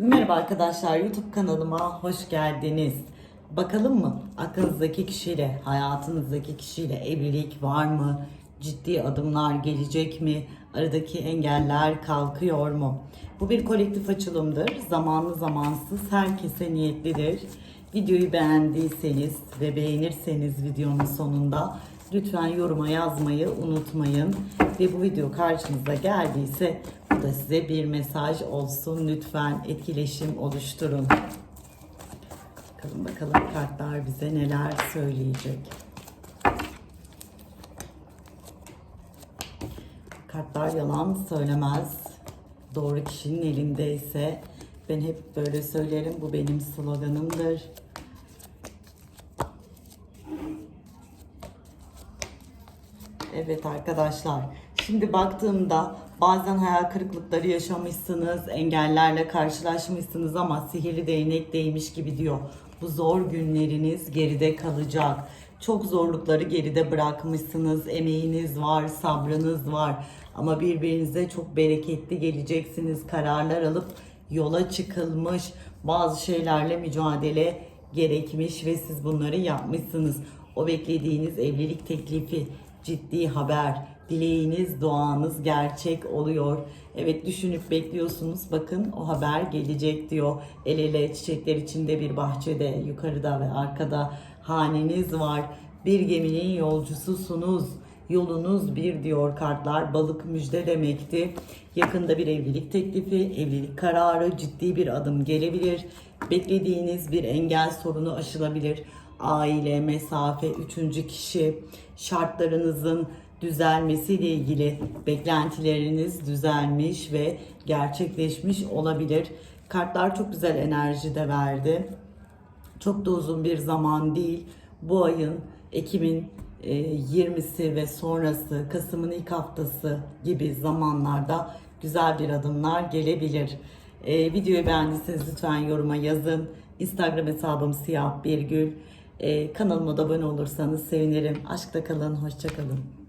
Merhaba arkadaşlar YouTube kanalıma hoş geldiniz. Bakalım mı aklınızdaki kişiyle, hayatınızdaki kişiyle evlilik var mı? Ciddi adımlar gelecek mi? Aradaki engeller kalkıyor mu? Bu bir kolektif açılımdır. Zamanlı zamansız herkese niyetlidir. Videoyu beğendiyseniz ve beğenirseniz videonun sonunda lütfen yoruma yazmayı unutmayın. Ve bu video karşınıza geldiyse da size bir mesaj olsun. Lütfen etkileşim oluşturun. Bakalım bakalım kartlar bize neler söyleyecek. Kartlar yalan söylemez. Doğru kişinin elindeyse ben hep böyle söylerim. Bu benim sloganımdır. Evet arkadaşlar. Şimdi baktığımda bazen hayal kırıklıkları yaşamışsınız, engellerle karşılaşmışsınız ama sihirli değnek değmiş gibi diyor. Bu zor günleriniz geride kalacak. Çok zorlukları geride bırakmışsınız. Emeğiniz var, sabrınız var. Ama birbirinize çok bereketli geleceksiniz. Kararlar alıp yola çıkılmış bazı şeylerle mücadele gerekmiş ve siz bunları yapmışsınız. O beklediğiniz evlilik teklifi, ciddi haber, dileğiniz, duanız gerçek oluyor. Evet düşünüp bekliyorsunuz. Bakın o haber gelecek diyor. El ele çiçekler içinde bir bahçede, yukarıda ve arkada haneniz var. Bir geminin yolcususunuz. Yolunuz bir diyor kartlar. Balık müjde demekti. Yakında bir evlilik teklifi, evlilik kararı, ciddi bir adım gelebilir. Beklediğiniz bir engel sorunu aşılabilir. Aile, mesafe, üçüncü kişi, şartlarınızın düzelmesiyle ilgili beklentileriniz düzelmiş ve gerçekleşmiş olabilir. Kartlar çok güzel enerji de verdi. Çok da uzun bir zaman değil. Bu ayın Ekim'in 20'si ve sonrası, Kasım'ın ilk haftası gibi zamanlarda güzel bir adımlar gelebilir. E, videoyu beğendiyseniz lütfen yoruma yazın. Instagram hesabım siyah bir gül. E, kanalıma da abone olursanız sevinirim. Aşkta kalın, hoşça kalın.